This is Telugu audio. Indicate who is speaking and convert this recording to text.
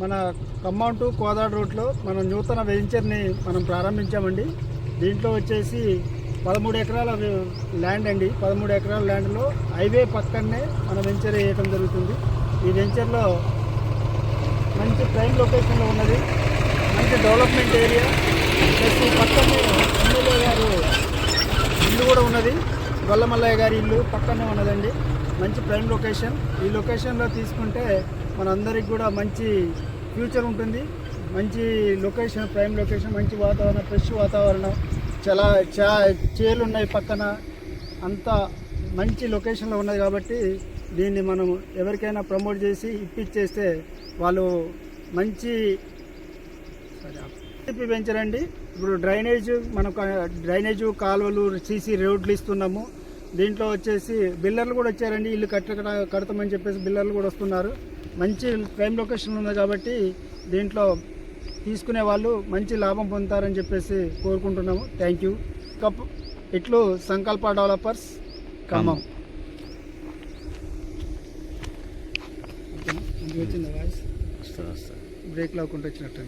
Speaker 1: మన ఖమ్మం టు కోదాడు రూట్లో మనం నూతన వెంచర్ని మనం ప్రారంభించామండి. దీంట్లో వచ్చేసి పదమూడు ఎకరాల ల్యాండ్ అండి. పదమూడు ఎకరాల ల్యాండ్లో హైవే పక్కనే మన వెంచర్ వేయటం జరుగుతుంది. ఈ వెంచర్లో మంచి ప్రైమ్ లొకేషన్లో ఉన్నది. మంచి డెవలప్మెంట్ ఏరియా. ప్లస్ ఈ పక్కనే ఎమ్మెల్యే గారు ఇల్లు కూడా ఉన్నది. గొల్లమల్లయ్య గారి ఇల్లు పక్కనే ఉన్నదండి. మంచి ప్రైమ్ లొకేషన్. ఈ లొకేషన్లో తీసుకుంటే మనందరికి కూడా మంచి ఫ్యూచర్ ఉంటుంది. మంచి లొకేషన్ ప్రైమ్ లొకేషన్ మంచి వాతావరణం ఫ్రెష్ వాతావరణం. చాలా చా చేలు ఉన్నాయి పక్కన. అంతా మంచి లొకేషన్లో ఉన్నది కాబట్టి దీన్ని మనం ఎవరికైనా ప్రమోట్ చేసి ఇప్పించేస్తే వాళ్ళు మంచి చెప్పి పెంచరండి. ఇప్పుడు డ్రైనేజ్ మనకు డ్రైనేజ్ కాలువలు సీసీ రోడ్లు ఇస్తున్నాము. దీంట్లో వచ్చేసి బిల్లర్లు కూడా వచ్చారండి. ఇల్లు కట్ట కడతామని చెప్పేసి బిల్లర్లు కూడా వస్తున్నారు. మంచి ప్రైమ్ లొకేషన్ ఉంది కాబట్టి దీంట్లో తీసుకునే వాళ్ళు మంచి లాభం పొందుతారని చెప్పేసి కోరుకుంటున్నాము. Thank you. కప్ ఇట్లు సంకల్ప డెవలపర్స్ ఖమ్మం. బ్రేక్ లేకుండా వచ్చినట్టు